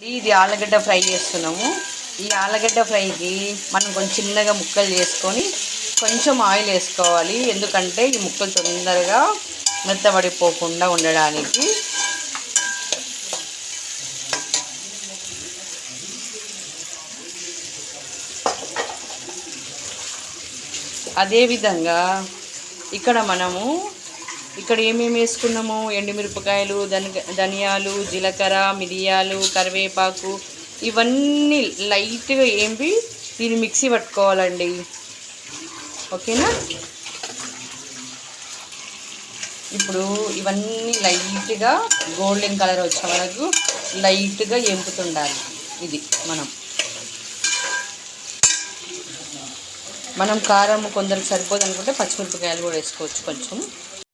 ఇది ఆలుగడ్డ ఫ్రై చేస్తున్నాము. ఈ ఆలుగడ్డ ఫ్రైకి మనం కొంచెం చిన్నగా ముక్కలు చేసుకొని కొంచెం ఆయిల్ వేసుకోవాలి. ఎందుకంటే ఈ ముక్కలు తొందరగా మెత్తబడిపోకుండా ఉండడానికి. అదేవిధంగా ఇక్కడ మనము ఇక్కడ ఏమేమి వేసుకున్నాము? ఎండుమిరపకాయలు ధనియాలు జీలకర్ర మిరియాలు కరివేపాకు ఇవన్నీ లైట్గా ఏంపి దీన్ని మిక్సీ పట్టుకోవాలండి. ఓకేనా? ఇప్పుడు ఇవన్నీ లైట్గా గోల్డెన్ కలర్ వచ్చే వరకు లైట్గా ఎంపుతుండాలి ఇది మనం. మనం కారం కొందరికి సరిపోదు అనుకుంటే పచ్చిమిరపకాయలు కూడా వేసుకోవచ్చు కొంచెం.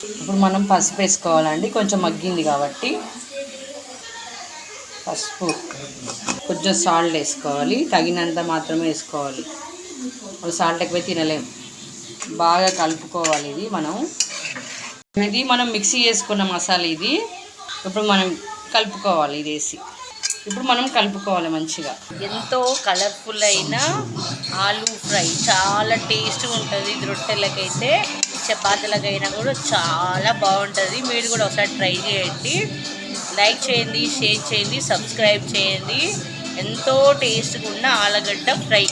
ఇప్పుడు మనం పసుపు వేసుకోవాలండి. కొంచెం మగ్గింది కాబట్టి పసుపు. కొంచెం సాల్ట్ వేసుకోవాలి. తగినంత మాత్రమే వేసుకోవాలి. ఇప్పుడు సాల్ట్ ఎక్కువ తినలేం. బాగా కలుపుకోవాలి ఇది మనం. ఇది మనం మిక్సీ చేసుకున్న మసాలా ఇది. ఇప్పుడు మనం కలుపుకోవాలి ఇది వేసి. ఇప్పుడు మనం కలుపుకోవాలి మంచిగా. ఎంతో కలర్ఫుల్ అయిన ఆలూ ఫ్రై. చాలా టేస్ట్గా ఉంటుంది ఇది రొట్టెలకైతే. చపాతీలకైనా కూడా చాలా బాగుంటుంది. మీరు కూడా ఒకసారి ట్రై చేయండి. లైక్ చేయండి షేర్ చేయండి సబ్స్క్రైబ్ చేయండి. ఎంతో టేస్ట్గా ఉన్న ఆలుగడ్డ ఫ్రై.